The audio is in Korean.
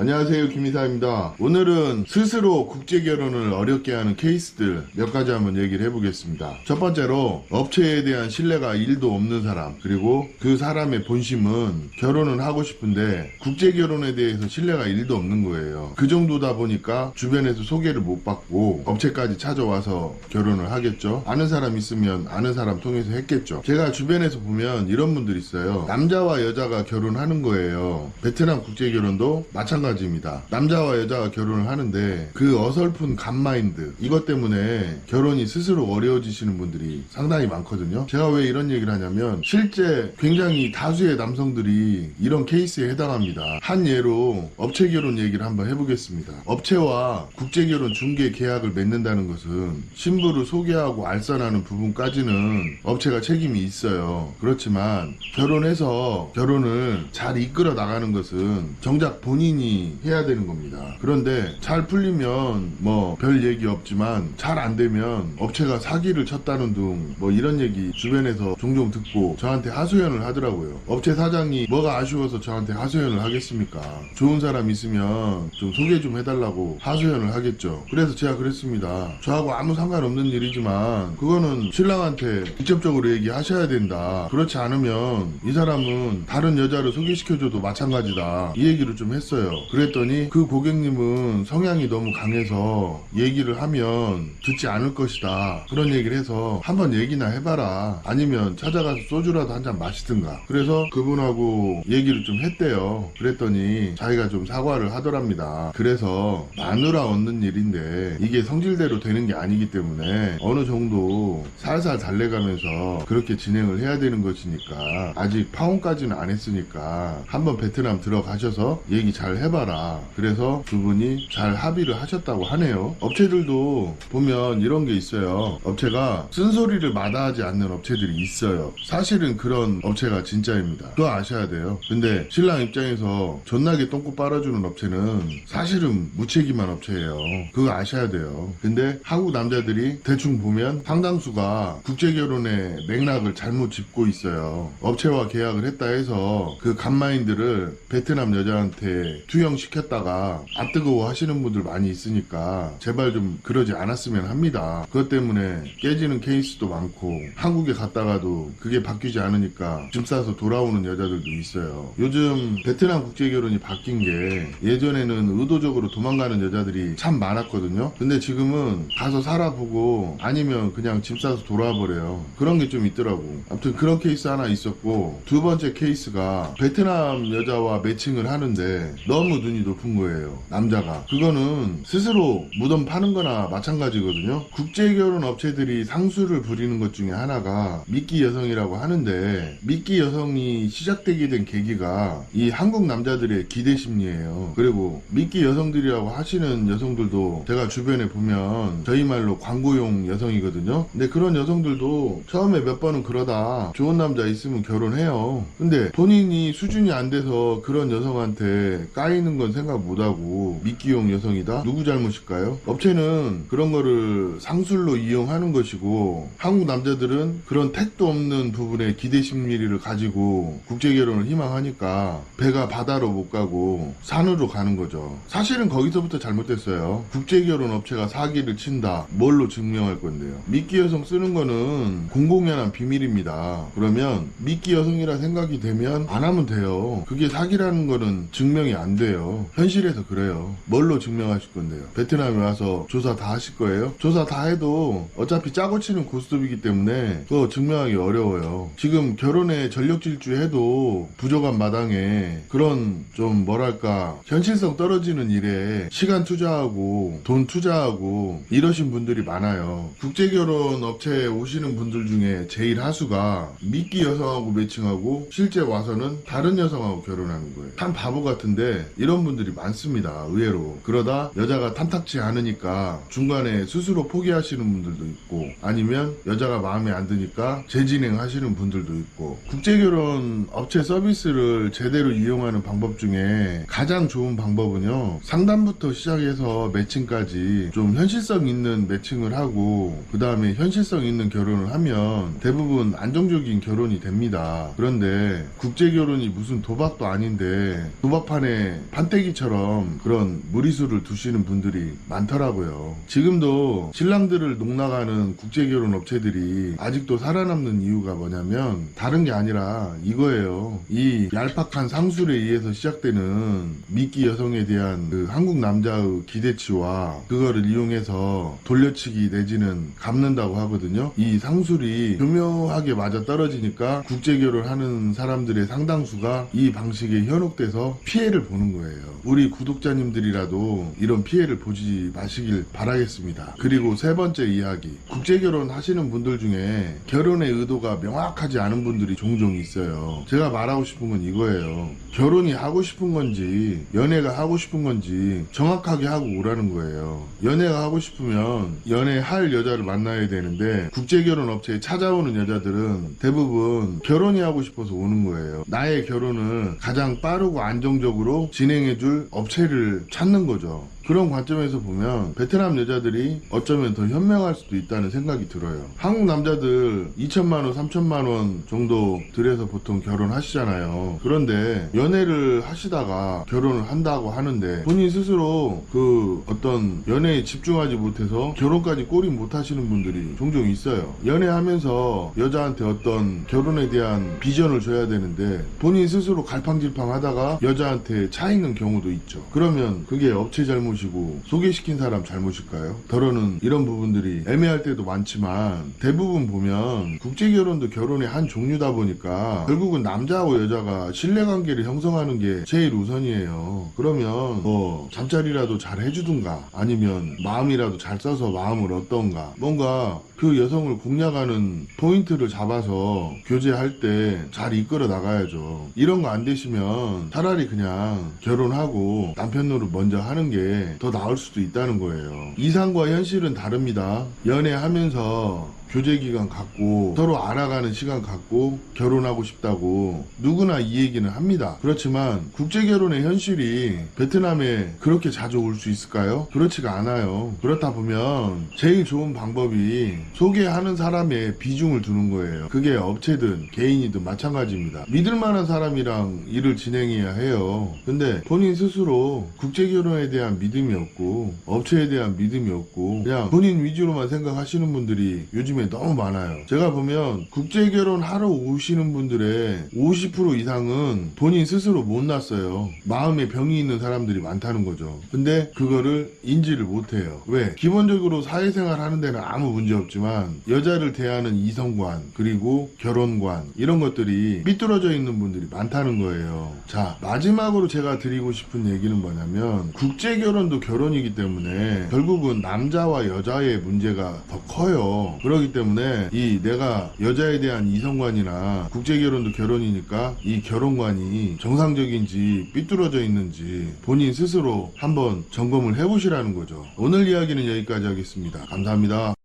안녕하세요 김이사입니다. 오늘은 스스로 국제결혼을 어렵게 하는 케이스들 몇 가지 한번 얘기를 해보겠습니다. 첫 번째로 업체에 대한 신뢰가 1도 없는 사람 그리고 그 사람의 본심은 결혼은 하고 싶은데 국제결혼에 대해서 신뢰가 1도 없는 거예요. 그 정도다 보니까 주변에서 소개를 못 받고 업체까지 찾아와서 결혼을 하겠죠. 아는 사람 있으면 아는 사람 통해서 했겠죠. 제가 주변에서 보면 이런 분들 있어요. 남자와 여자가 결혼하는 거예요. 베트남 국제결혼도 마찬가지 입니다. 남자와 여자가 결혼을 하는데 그 어설픈 간마인드 이것 때문에 결혼이 스스로 어려워지시는 분들이 상당히 많거든요. 제가 왜 이런 얘기를 하냐면 실제 굉장히 다수의 남성들이 이런 케이스에 해당합니다. 한 예로 업체 결혼 얘기를 한번 해보겠습니다. 업체와 국제 결혼 중개 계약을 맺는다는 것은 신부를 소개하고 알선하는 부분까지는 업체가 책임이 있어요. 그렇지만 결혼해서 결혼을 잘 이끌어 나가는 것은 정작 본인이 해야 되는 겁니다. 그런데 잘 풀리면 뭐 별 얘기 없지만 잘 안 되면 업체가 사기를 쳤다는 등뭐 이런 얘기 주변에서 종종 듣고 저한테 하소연을 하더라고요. 업체 사장이 뭐가 아쉬워서 저한테 하소연을 하겠습니까? 좋은 사람 있으면 좀 소개 좀 해달라고 하소연을 하겠죠. 그래서 제가 그랬습니다. 저하고 아무 상관없는 일이지만 그거는 신랑한테 직접적으로 얘기하셔야 된다. 그렇지 않으면 이 사람은 다른 여자를 소개시켜줘도 마찬가지다. 이 얘기를 좀 했어요. 그랬더니 그 고객님은 성향이 너무 강해서 얘기를 하면 듣지 않을 것이다. 그런 얘기를 해서 한번 얘기나 해봐라. 아니면 찾아가서 소주라도 한 잔 마시든가. 그래서 그분하고 얘기를 좀 했대요. 그랬더니 자기가 좀 사과를 하더랍니다. 그래서 마누라 얻는 일인데 이게 성질대로 되는 게 아니기 때문에 어느 정도 살살 달래가면서 그렇게 진행을 해야 되는 것이니까 아직 파혼까지는 안 했으니까 한번 베트남 들어가셔서 얘기 잘 해 봐라. 그래서 두 분이 잘 합의를 하셨다고 하네요. 업체들도 보면 이런 게 있어요. 업체가 쓴소리를 마다하지 않는 업체들이 있어요. 사실은 그런 업체가 진짜입니다. 그거 아셔야 돼요. 근데 신랑 입장에서 존나게 똥꼬 빨아주는 업체는 사실은 무책임한 업체예요. 그거 아셔야 돼요. 근데 한국 남자들이 대충 보면 상당수가 국제결혼의 맥락을 잘못 짚고 있어요. 업체와 계약을 했다 해서 그 간마인들을 베트남 여자한테 투영시켰다가 안 뜨거워 하시는 분들 많이 있으니까 제발 좀 그러지 않았으면 합니다. 그것 때문에 깨지는 케이스도 많고 한국에 갔다가도 그게 바뀌지 않으니까 짐 싸서 돌아오는 여자들도 있어요. 요즘 베트남 국제 결혼이 바뀐 게 예전에는 의도적으로 도망가는 여자들이 참 많았거든요. 근데 지금은 가서 살아보고 아니면 그냥 짐 싸서 돌아와 버려요. 그런 게 좀 있더라고. 아무튼 그런 케이스 하나 있었고 두 번째 케이스가 베트남 여자와 매칭을 하는데 너무 눈이 높은 거예요. 남자가. 그거는 스스로 무덤 파는 거나 마찬가지거든요. 국제결혼 업체들이 상수를 부리는 것 중에 하나가 미끼 여성이라고 하는데 미끼 여성이 시작되게 된 계기가 이 한국 남자들의 기대 심리예요. 그리고 미끼 여성들이라고 하시는 여성들도 제가 주변에 보면 저희 말로 광고용 여성이거든요. 근데 그런 여성들도 처음에 몇 번은 그러다 좋은 남자 있으면 결혼해요. 근데 본인이 수준이 안 돼서 그런 여성한테 까 이는 건 생각 못하고 미끼용 여성이다? 누구 잘못일까요? 업체는 그런 거를 상술로 이용하는 것이고 한국 남자들은 그런 택도 없는 부분에 기대 심리를 가지고 국제 결혼을 희망하니까 배가 바다로 못 가고 산으로 가는 거죠. 사실은 거기서부터 잘못됐어요. 국제 결혼 업체가 사기를 친다. 뭘로 증명할 건데요? 미끼 여성 쓰는 거는 공공연한 비밀입니다. 그러면 미끼 여성이라 생각이 되면 안 하면 돼요. 그게 사기라는 거는 증명이 안 돼요. 현실에서 그래요. 뭘로 증명하실 건데요? 베트남에 와서 조사 다 하실 거예요? 조사 다 해도 어차피 짜고 치는 고스톱이기 때문에 그거 증명하기 어려워요. 지금 결혼에 전력 질주해도 부족한 마당에 그런 좀 뭐랄까 현실성 떨어지는 일에 시간 투자하고 돈 투자하고 이러신 분들이 많아요. 국제결혼 업체에 오시는 분들 중에 제일 하수가 미끼 여성하고 매칭하고 실제 와서는 다른 여성하고 결혼하는 거예요. 참 바보 같은데 이런 분들이 많습니다. 의외로. 그러다 여자가 탐탁치 않으니까 중간에 스스로 포기하시는 분들도 있고 아니면 여자가 마음에 안 드니까 재진행 하시는 분들도 있고 국제결혼 업체 서비스를 제대로 이용하는 방법 중에 가장 좋은 방법은요 상담부터 시작해서 매칭까지 좀 현실성 있는 매칭을 하고 그 다음에 현실성 있는 결혼을 하면 대부분 안정적인 결혼이 됩니다. 그런데 국제결혼이 무슨 도박도 아닌데 도박판에 판때기처럼 그런 무리수를 두시는 분들이 많더라고요. 지금도 신랑들을 농락하는 국제결혼 업체들이 아직도 살아남는 이유가 뭐냐면 다른 게 아니라 이거예요. 이 얄팍한 상술에 의해서 시작되는 미끼 여성에 대한 그 한국 남자의 기대치와 그거를 이용해서 돌려치기 내지는 갚는다고 하거든요. 이 상술이 교묘하게 맞아 떨어지니까 국제결혼 하는 사람들의 상당수가 이 방식에 현혹돼서 피해를 보는 거예요. 우리 구독자님들이라도 이런 피해를 보지 마시길 바라겠습니다. 그리고 세 번째 이야기. 국제결혼 하시는 분들 중에 결혼의 의도가 명확하지 않은 분들이 종종 있어요. 제가 말하고 싶은 건 이거예요. 결혼이 하고 싶은 건지, 연애가 하고 싶은 건지 정확하게 하고 오라는 거예요. 연애가 하고 싶으면 연애할 여자를 만나야 되는데 국제결혼 업체에 찾아오는 여자들은 대부분 결혼이 하고 싶어서 오는 거예요. 나의 결혼을 가장 빠르고 안정적으로 진행해 줄 업체를 찾는 거죠. 그런 관점에서 보면 베트남 여자들이 어쩌면 더 현명할 수도 있다는 생각이 들어요. 한국 남자들 2천만 원, 3천만 원 정도 들여서 보통 결혼하시잖아요. 그런데 연애를 하시다가 결혼을 한다고 하는데 본인 스스로 그 어떤 연애에 집중하지 못해서 결혼까지 꼬리 못 하시는 분들이 종종 있어요. 연애하면서 여자한테 어떤 결혼에 대한 비전을 줘야 되는데 본인 스스로 갈팡질팡 하다가 여자한테 차 있는 경우도 있죠. 그러면 그게 업체 잘못 이고 소개시킨 사람 잘못일까요? 더러는 이런 부분들이 애매할 때도 많지만 대부분 보면 국제결혼도 결혼의 한 종류다 보니까 결국은 남자하고 여자가 신뢰관계를 형성하는 게 제일 우선이에요. 그러면 뭐 잠자리라도 잘 해주든가 아니면 마음이라도 잘 써서 마음을 얻던가 뭔가 그 여성을 공략하는 포인트를 잡아서 교제할 때 잘 이끌어 나가야죠. 이런 거 안 되시면 차라리 그냥 결혼하고 남편 노릇 먼저 하는 게더 나을 수도 있다는 거예요. 이상과 현실은 다릅니다. 연애하면서 교제 기간 갖고 서로 알아가는 시간 갖고 결혼하고 싶다고 누구나 이 얘기는 합니다. 그렇지만 국제 결혼의 현실이 베트남에 그렇게 자주 올 수 있을까요? 그렇지가 않아요. 그렇다 보면 제일 좋은 방법이 소개하는 사람의 비중을 두는 거예요. 그게 업체든 개인이든 마찬가지입니다. 믿을 만한 사람이랑 일을 진행해야 해요. 근데 본인 스스로 국제 결혼에 대한 믿음이 없고 업체에 대한 믿음이 없고 그냥 본인 위주로만 생각하시는 분들이 요즘 에 너무 많아요. 제가 보면 국제 결혼 하러 오시는 분들의 50% 이상은 본인 스스로 못 났어요. 마음에 병이 있는 사람들이 많다는 거죠. 근데 그거를 인지를 못 해요. 왜? 기본적으로 사회생활 하는 데는 아무 문제 없지만 여자를 대하는 이성관 그리고 결혼관 이런 것들이 삐뚤어져 있는 분들이 많다는 거예요. 자, 마지막으로 제가 드리고 싶은 얘기는 뭐냐면 국제 결혼도 결혼이기 때문에 결국은 남자와 여자의 문제가 더 커요. 그 렇기 때문에 이 내가 여자에 대한 이성관이나 국제 결혼도 결혼이니까 이 결혼관이 정상적인지 삐뚤어져 있는지 본인 스스로 한번 점검을 해보시라는 거죠. 오늘 이야기는 여기까지 하겠습니다. 감사합니다.